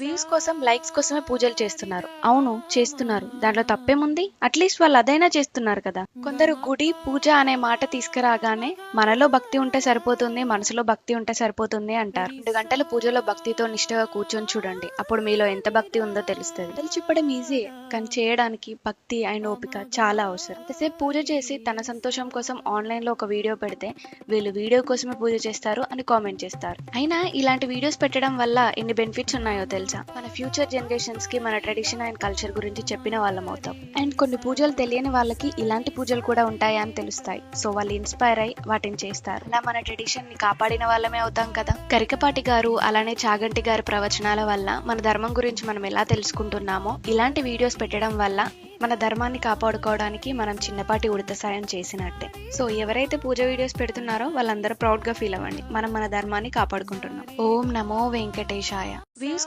Views కోసం likes కోసమే పూజలు చేస్తున్నారు. అవును చేస్తున్నారు. దాంట్లో తప్పేముంది? అట్లీస్ట్ వాళ్ళు అదైనా చేస్తున్నారు కదా. కొందరు గుడి పూజ అనే మాట తీసుకురాగానే మనలో భక్తి ఉంటే సరిపోతుంది మనసులో భక్తి ఉంటే సరిపోతుంది అంటారు. రెండు గంటల పూజలో భక్తితో నిష్ఠగా కూర్చొని చూడండి. అప్పుడు మీలో ఎంత భక్తి ఉందో తెలుస్తుంది. బట్టలు ఈజీ కానీ చేయడానికి భక్తి అండ్ ఓపిక చాలా అవసరం. అంతసేపు పూజ చేసి తన సంతోషం కోసం ఆన్లైన్లో ఒక వీడియో పెడితే వీళ్ళు వీడియో కోసమే పూజ చేస్తారు అని కామెంట్ చేస్తారు. అయినా ఇలాంటి వీడియోస్ పెట్టడం వల్ల ఎన్ని బెనిఫిట్స్ ఉన్నాయో తెలుసు? మన ఫ్యూచర్ జనరేషన్స్కి మన ట్రెడిషన్ అండ్ కల్చర్ గురించి చెప్పిన వాళ్ళం అవుతాం. అండ్ కొన్ని పూజలు తెలియని వాళ్ళకి ఇలాంటి పూజలు కూడా ఉంటాయా అని తెలుస్తాయి. సో వాళ్ళు ఇన్స్పైర్ అయి వాటిని చేస్తారు. అలా మన ట్రెడిషన్ని కాపాడిన వాళ్ళమే అవుతాం కదా? కరికపాటి గారు అలానే చాగంటి గారి ప్రవచనాల వల్ల మన ధర్మం గురించి మనం ఎలా తెలుసుకుంటున్నామో ఇలాంటి వీడియోస్ పెట్టడం వల్ల మన ధర్మాన్ని కాపాడుకోవడానికి మనం చిన్నపాటి ఉడత సాయం చేసినట్టే. సో ఎవరైతే పూజ వీడియోస్ పెడుతున్నారో వాళ్ళందరూ ప్రౌడ్గా ఫీల్ అవ్వండి. మనం మన ధర్మాన్ని కాపాడుకుంటున్నాం. ఓం నమో వెంకటేశాయ. వ్యూస్